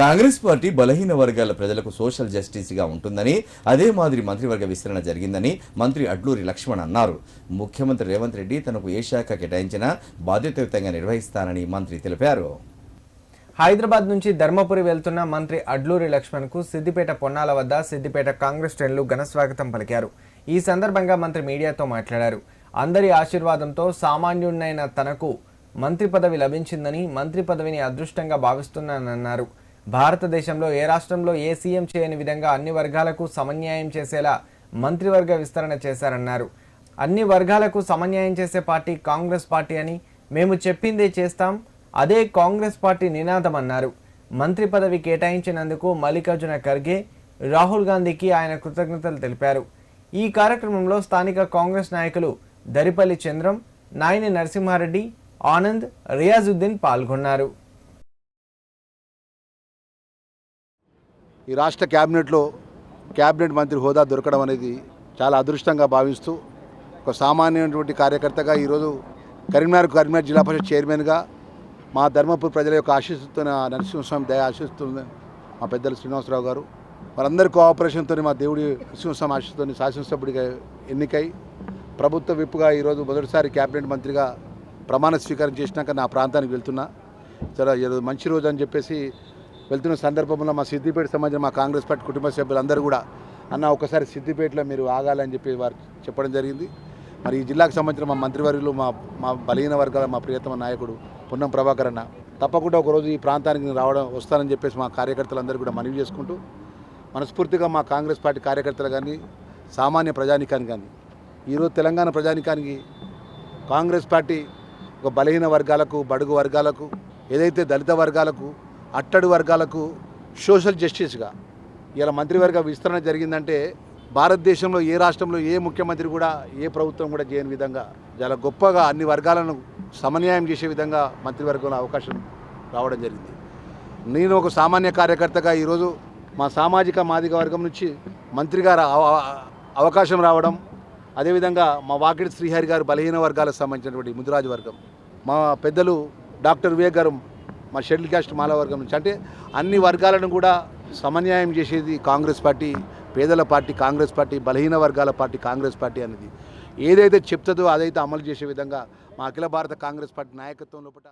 Congress party బలహీన వర్గాల ప్రజలకు సోషల్ జస్టిస్గా ఉంటుందని అదే మాదిరి మంత్రివర్గ విస్తరణ జరిగిందని మంత్రి అడ్లూరి లక్ష్మణ్ అన్నారు. ముఖ్యమంత్రి రేవంత్ రెడ్డి తనకు ఏ శాఖ కేటాయించినా బాధ్యతాయుతంగా నిర్వహిస్తానని మంత్రి తెలిపారు. హైదరాబాద్ నుంచి ధర్మపురి వెళ్తున్న మంత్రి అడ్లూరి లక్ష్మణ్కు సిద్దిపేట పొన్నాల వద్ద సిద్దిపేట కాంగ్రెస్ శ్రేణులు ఘనస్వాగతం పలికారు. ఈ సందర్భంగా మంత్రి మీడియాతో మాట్లాడారు. అందరి ఆశీర్వాదంతో సామాన్యుడినైన తనకు మంత్రి పదవి లభించిందని మంత్రి పదవిని అదృష్టంగా భావిస్తున్నానన్నారు. భారతదేశంలో ఏ రాష్ట్రంలో ఏ సీఎం చేయని విధంగా అన్ని వర్గాలకు సమన్యాయం చేసేలా మంత్రివర్గ విస్తరణ చేశారన్నారు. అన్ని వర్గాలకు సమన్యాయం చేసే పార్టీ కాంగ్రెస్ పార్టీ అని మేము చెప్పిందే చేస్తాం అదే కాంగ్రెస్ పార్టీ నినాదం అన్నారు మంత్రి పదవి కేటాయించినందుకు మల్లికార్జున ఖర్గే రాహుల్ గాంధీకి ఆయన కృతజ్ఞతలు తెలిపారు. ఈ కార్యక్రమంలో స్థానిక కాంగ్రెస్ నాయకులు దరిపల్లి చంద్రం నాయని నరసింహారెడ్డి ఆనంద్ రియాజుద్దీన్ పాల్గొన్నారు. ఈ రాష్ట్ర క్యాబినెట్లో క్యాబినెట్ మంత్రి హోదా దొరకడం అనేది చాలా అదృష్టంగా భావిస్తూ ఒక సామాన్యమైనటువంటి కార్యకర్తగా ఈరోజు కరీంనగర్ కరీంనగర్ జిల్లా పరిషత్ చైర్మన్గా మా ధర్మపురి ప్రజల యొక్క ఆశిస్తున్న నరసింహస్వామి దయ ఆశిస్తుంది మా పెద్దలు శ్రీనివాసరావు గారు వారందరి కోఆపరేషన్తో మా దేవుడి నరసింహస్వామి ఆశీస్సుతో శాసనసభ్యుడిగా ఎన్నికై ప్రభుత్వ విప్పుగా ఈరోజు మొదటిసారి క్యాబినెట్ మంత్రిగా ప్రమాణ స్వీకారం చేసినాక నా ప్రాంతానికి వెళ్తున్నా. చాలా మంచి రోజు అని చెప్పేసి వెళ్తున్న సందర్భంలో మా సిద్దిపేట సంబంధించిన మా కాంగ్రెస్ పార్టీ కుటుంబ సభ్యులందరూ కూడా అన్న ఒకసారి సిద్దిపేటలో మీరు ఆగాలని చెప్పి వారు చెప్పడం జరిగింది. మరి ఈ జిల్లాకు సంబంధించిన మా మంత్రివర్యులు మా మా బలహీన వర్గాల మా ప్రియతమ నాయకుడు పున్నం ప్రభాకర్ అన్న తప్పకుండా ఒకరోజు ఈ ప్రాంతానికి రావడం వస్తానని చెప్పేసి మా కార్యకర్తలందరూ కూడా మనవి చేసుకుంటూ మనస్ఫూర్తిగా మా కాంగ్రెస్ పార్టీ కార్యకర్తలు కానీ సామాన్య ప్రజానికాన్ని కానీ ఈరోజు తెలంగాణ ప్రజానికానికి కాంగ్రెస్ పార్టీ ఒక బలహీన వర్గాలకు బడుగు వర్గాలకు ఏదైతే దళిత వర్గాలకు అట్టడు వర్గాలకు సోషల్ జస్టిస్గా ఇలా మంత్రివర్గ విస్తరణ జరిగిందంటే భారతదేశంలో ఏ రాష్ట్రంలో ఏ ముఖ్యమంత్రి కూడా ఏ ప్రభుత్వం కూడా చేయని విధంగా చాలా గొప్పగా అన్ని వర్గాలను సమన్యాయం చేసే విధంగా మంత్రివర్గంలో అవకాశం రావడం జరిగింది. నేను ఒక సామాన్య కార్యకర్తగా ఈరోజు మా సామాజిక మాదిక వర్గం నుంచి మంత్రిగా రా- అవకాశం రావడం అదేవిధంగా మా వాకిడి శ్రీహరి గారు బలహీన వర్గాలకు సంబంధించినటువంటి ముదిరాజు వర్గం మా పెద్దలు డాక్టర్ వివేక్ గారు మా షెడ్యూల్ క్యాస్ట్ మాల వర్గం నుంచి. అంటే అన్ని వర్గాలను కూడా సమన్యాయం చేసేది కాంగ్రెస్ పార్టీ పేదల పార్టీ కాంగ్రెస్ పార్టీ బలహీన వర్గాల పార్టీ కాంగ్రెస్ పార్టీ అనేది. ఏదైతే చెప్తుందో అదైతే అమలు చేసే విధంగా మా అఖిల భారత కాంగ్రెస్ పార్టీ నాయకత్వం లోపల